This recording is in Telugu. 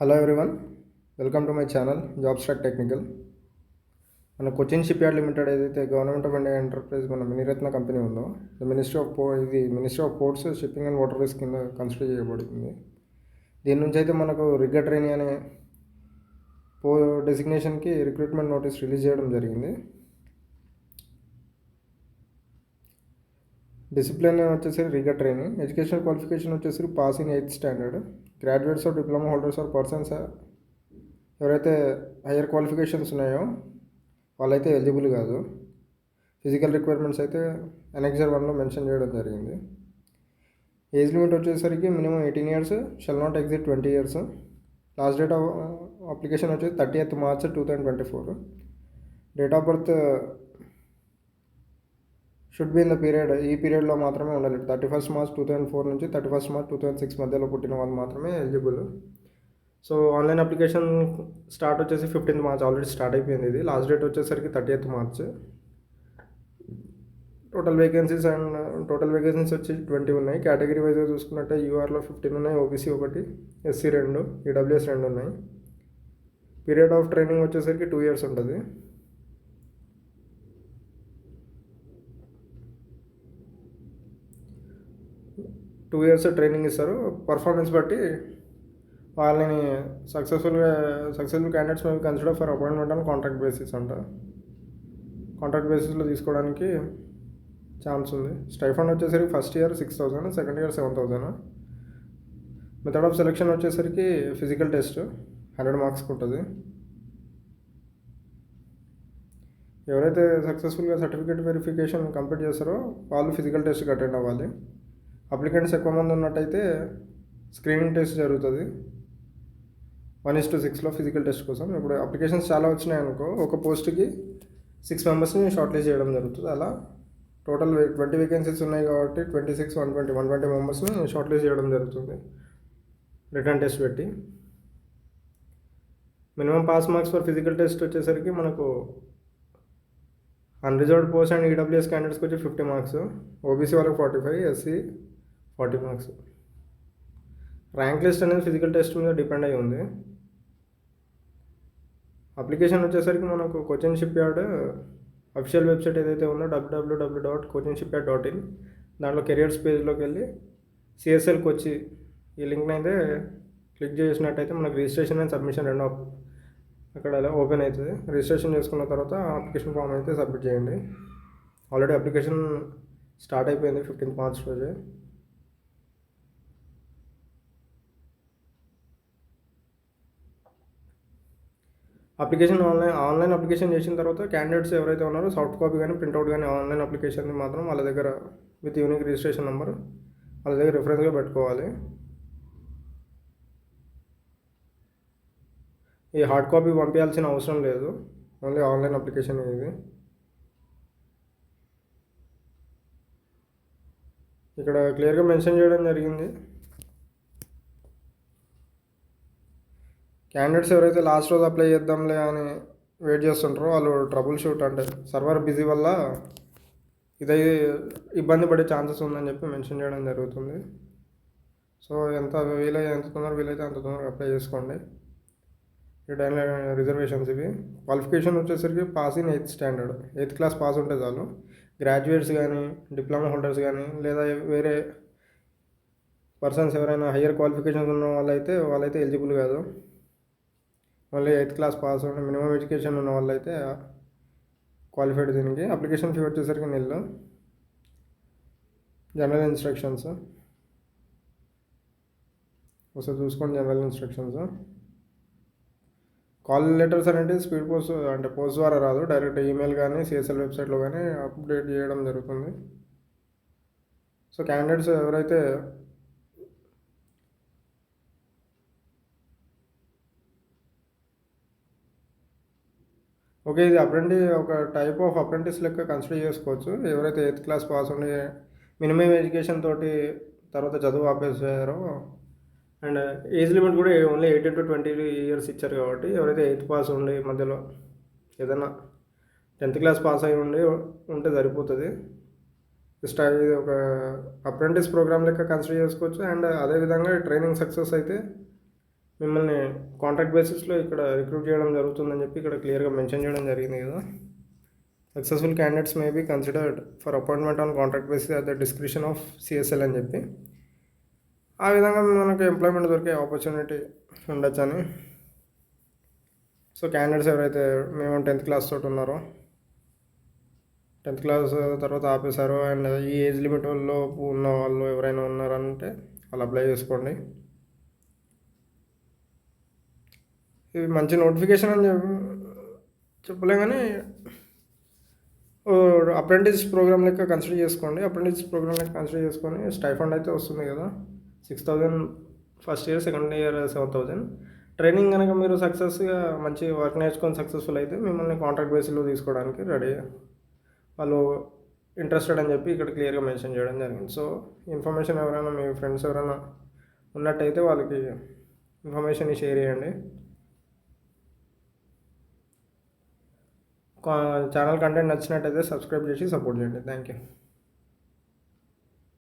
Hello everyone welcome to my channel job stack technical మన కొచ్చిన్ షిప్ యార్డ్ లిమిటెడ్ ఏదైతే గవర్నమెంట్ ఆఫ్ ఇండియా ఎంటర్ప్రైజ్ మన మినిరత్న కంపెనీ ఉందో ద మినిస్ట్రీ ఆఫ్ పో ఇది ministry of ports shipping and waterways కింద కన్సిడర్ చేయబడుతుంది. దీని నుంచి అయితే మనకు రిగ్గర్ ట్రైనింగ్ అనే పో డెసిగ్నేషన్కి రిక్రూట్మెంట్ నోటీస్ రిలీజ్ చేయడం జరిగింది. డిసిప్లిన్ వచ్చేసి రిగర్ ట్రైనింగ్. ఎడ్యుకేషన్ క్వాలిఫికేషన్ వచ్చేసి passing eighth standard. Graduates or diploma holders or persons. ఎవరైతే హయ్యర్ క్వాలిఫికేషన్స్ ఉన్నాయో వాళ్ళైతే ఎలిజిబుల్ కాదు. ఫిజికల్ రిక్వైర్మెంట్స్ అయితే ఎనెక్జర్ వన్లో మెన్షన్ చేయడం జరిగింది. ఏజ్ లిమిట్ వచ్చేసరికి minimum eighteen years shall not exit twenty years. Last date of application వచ్చేసి thirty eighth March two thousand twenty four. Date of birth should be in the period ఈ పీరియడ్లో మాత్రమే ఉండాలి. Thirty first March two thousand four నుంచి thirty first March two thousand six మధ్యలో పుట్టిన వాళ్ళు మాత్రమే eligible so online application start వచ్చేసి ఫిఫ్టీన్త్ మార్చ్ ఆల్రెడీ స్టార్ట్ అయిపోయింది ఇది. లాస్ట్ డేట్ వచ్చేసరికి thirty eighth March total vacancies and total vacancies వచ్చి ట్వంటీ ఉన్నాయి. కేటగిరీ వైజ్గా చూసుకున్నట్టే యూఆర్లో ఫిఫ్టీన్ ఉన్నాయి ఓబీసీ ఒకటి ఎస్సీ రెండు ఈడబ్ల్యూఎస్ రెండు ఉన్నాయి. పీరియడ్ ఆఫ్ ట్రైనింగ్ వచ్చేసరికి టూ ఇయర్స్ ఉంటుంది. టూ ఇయర్స్ ట్రైనింగ్ ఇస్తారు. పర్ఫార్మెన్స్ బట్టి వాళ్ళని సక్సెస్ఫుల్గా సక్సెస్ఫుల్ క్యాండిడేట్స్ మేము కన్సిడర్ ఫర్ అపాయింట్మెంట్ అని కాంట్రాక్ట్ బేసిస్ అంట. కాంట్రాక్ట్ బేసిస్లో తీసుకోవడానికి ఛాన్స్ ఉంది. స్టైఫండ్ వచ్చేసరికి first year six thousand second year seven thousand method of selection వచ్చేసరికి ఫిజికల్ టెస్ట్ హండ్రెడ్ మార్క్స్కి ఉంటుంది. ఎవరైతే సక్సెస్ఫుల్గా సర్టిఫికేట్ వెరిఫికేషన్ కంప్లీట్ చేస్తారో వాళ్ళు ఫిజికల్ టెస్ట్కి అటెండ్ అవ్వాలి. అప్లికెంట్స్ ఎక్కువ మంది ఉన్నట్టయితే స్క్రీనింగ్ టెస్ట్ జరుగుతుంది. వన్ ఇస్ టు సిక్స్లో ఫిజికల్ టెస్ట్ కోసం. ఇప్పుడు అప్లికేషన్స్ చాలా వచ్చినాయి అనుకో ఒక పోస్ట్కి సిక్స్ మెంబర్స్ని షార్ట్ లిస్ట్ చేయడం జరుగుతుంది. అలా టోటల్ ట్వంటీ వేకెన్సీస్ ఉన్నాయి కాబట్టి twenty six one twenty one twenty మెంబర్స్ని షార్ట్ లిస్ట్ చేయడం జరుగుతుంది. రిటర్న్ టెస్ట్ పెట్టి. Minimum pass marks for physical test వచ్చేసరికి మనకు అన్రిజర్వ్డ్ పోస్ట్ అండ్ ఈడబ్ల్యూఎస్ క్యాండిడేట్స్కి వచ్చి ఫిఫ్టీ మార్క్స్. ఓబీసీ వాళ్ళకి forty five SC forty marks. Rank list అనేది ఫిజికల్ టెస్ట్ మీద డిపెండ్ అయి ఉంది. అప్లికేషన్ వచ్చేసరికి మనకు Cochin shipyard official website ఏదైతే ఉందో WWW dot Cochin shipyard dot in దాంట్లో కెరియర్స్ పేజ్లోకి వెళ్ళి సిఎస్ఎల్కి వచ్చి ఈ లింక్ని అయితే క్లిక్ చేసినట్టయితే మనకు రిజిస్ట్రేషన్ అండ్ సబ్మిషన్ రెండు అక్కడ ఓపెన్ అవుతుంది. రిజిస్ట్రేషన్ చేసుకున్న తర్వాత అప్లికేషన్ ఫామ్ అయితే సబ్మిట్ చేయండి. ఆల్రెడీ అప్లికేషన్ స్టార్ట్ అయిపోయింది ఫిఫ్టీన్త్ మార్చ్ రోజే. అప్లికేషన్ ఆన్లైన్ ఆన్లైన్ అప్లికేషన్ చేసిన తర్వాత క్యాండిడేట్స్ ఎవరైతే ఉన్నారో సాఫ్ట్ కాపీ కానీ ప్రింట్అవుట్ కానీ ఆన్లైన్ అప్లికేషన్ మాత్రం వాళ్ళ దగ్గర విత్ యూనిక్ రిజిస్ట్రేషన్ నెంబర్ వాళ్ళ దగ్గర రిఫరెన్స్గా పెట్టుకోవాలి. ఈ హార్డ్ కాపీ పంపించాల్సిన అవసరం లేదు. ఓన్లీ ఆన్లైన్ అప్లికేషన్ ఇది. ఇక్కడ క్లియర్గా మెన్షన్ చేయడం జరిగింది. క్యాండిడేట్స్ ఎవరైతే లాస్ట్ రోజు అప్లై చేద్దాంలే అని వెయిట్ చేస్తుంటారో వాళ్ళు ట్రబుల్ షూట్ అంటే సర్వర్ బిజీ వల్ల ఇది ఇబ్బంది పడే ఛాన్సెస్ ఉందని చెప్పి మెన్షన్ చేయడం జరుగుతుంది. సో ఎంత వీలైతే ఎంత తొందరగా వీలైతే అంత తొందరగా అప్లై చేసుకోండి. ఈ టైంలో రిజర్వేషన్స్ ఇవి. క్వాలిఫికేషన్ వచ్చేసరికి pass in eighth standard eighth class pass ఉంటే చాలు. గ్రాడ్యుయేట్స్ కానీ డిప్లొమా హోల్డర్స్ కానీ లేదా వేరే పర్సన్స్ ఎవరైనా హయ్యర్ క్వాలిఫికేషన్స్ ఉన్న వాళ్ళైతే వాళ్ళైతే ఎలిజిబుల్ కాదు. మళ్ళీ ఎయిత్ క్లాస్ పాస్ అవ్వడం. మినిమం ఎడ్యుకేషన్ ఉన్న వాళ్ళైతే క్వాలిఫైడ్ దీనికి. అప్లికేషన్ ఫీ వచ్చేసరికి నిల్లు. General instructions. ఒకసారి చూసుకోండి జనరల్ ఇన్స్ట్రక్షన్స్. కాల్ లెటర్స్ అనేది స్పీడ్ పోస్ట్ అంటే పోస్ట్ ద్వారా రాదు. డైరెక్ట్ ఈమెయిల్ కానీ సిఎస్ఎల్ వెబ్సైట్లో కానీ అప్డేట్ చేయడం జరుగుతుంది. సో క్యాండిడేట్స్ ఎవరైతే ఓకే ఇది అప్రెంటి ఒక టైప్ ఆఫ్ అప్రెంటిస్ లెక్క కన్సిడర్ చేసుకోవచ్చు. ఎవరైతే ఎయిత్ క్లాస్ పాస్ ఉండి మినిమం ఎడ్యుకేషన్ తోటి తర్వాత చదువు ఆపేసారో అండ్ ఏజ్ లిమిట్ కూడా only eighteen to twenty years ఇచ్చారు కాబట్టి ఎవరైతే ఎయిత్ పాస్ ఉండి మధ్యలో ఏదైనా టెన్త్ క్లాస్ పాస్ అయి ఉండి ఉంటే సరిపోతుంది. స్టా ఇది ఒక అప్రెంటిస్ ప్రోగ్రామ్ లెక్క కన్సిడర్ చేసుకోవచ్చు. అండ్ అదేవిధంగా ట్రైనింగ్ సక్సెస్ అయితే మిమ్మల్ని కాంట్రాక్ట్ బేసిస్లో ఇక్కడ రిక్రూట్ చేయడం జరుగుతుందని చెప్పి ఇక్కడ క్లియర్గా మెన్షన్ చేయడం జరిగింది కదా. Successful candidates may be considered for appointment on contract basis at the description of CSL అని చెప్పి. ఆ విధంగా మనకు ఎంప్లాయ్మెంట్ దొరికే ఆపర్చునిటీ ఉండొచ్చని సో క్యాండిడేట్స్ ఎవరైతే మేము టెన్త్ క్లాస్ తోటి ఉన్నారో టెన్త్ క్లాస్ తర్వాత ఆపేశారు అండ్ ఈ ఏజ్ లిమిట్ వాళ్ళు ఉన్న వాళ్ళు ఎవరైనా ఉన్నారంటే వాళ్ళు అప్లై చేసుకోండి. ఇది మంచి నోటిఫికేషన్ అని చెప్పి చెప్పలేం కానీ అప్రెంటిస్ ప్రోగ్రామ్ లెక్క కన్సిడర్ చేసుకోండి. అప్రెంటిస్ ప్రోగ్రామ్ లెక్క కన్సిడర్ చేసుకొని స్టైఫండ్ అయితే వస్తుంది కదా. Six thousand first year second year seven thousand. Training కనుక మీరు సక్సెస్గా మంచి వర్క్ నేర్చుకొని సక్సెస్ఫుల్ అయితే మిమ్మల్ని కాంట్రాక్ట్ బేసిస్లో తీసుకోవడానికి రెడీ. వాళ్ళు ఇంట్రెస్టెడ్ అని చెప్పి ఇక్కడ క్లియర్గా మెన్షన్ చేయడం జరిగింది. సో ఇన్ఫర్మేషన్ ఎవరైనా మీ ఫ్రెండ్స్ ఎవరైనా ఉన్నట్టయితే వాళ్ళకి ఇన్ఫర్మేషన్ షేర్ చేయండి. ఛానల్ కంటెంట్ నచ్చినట్టయితే సబ్స్క్రైబ్ చేసి సపోర్ట్ చేయండి. Thank you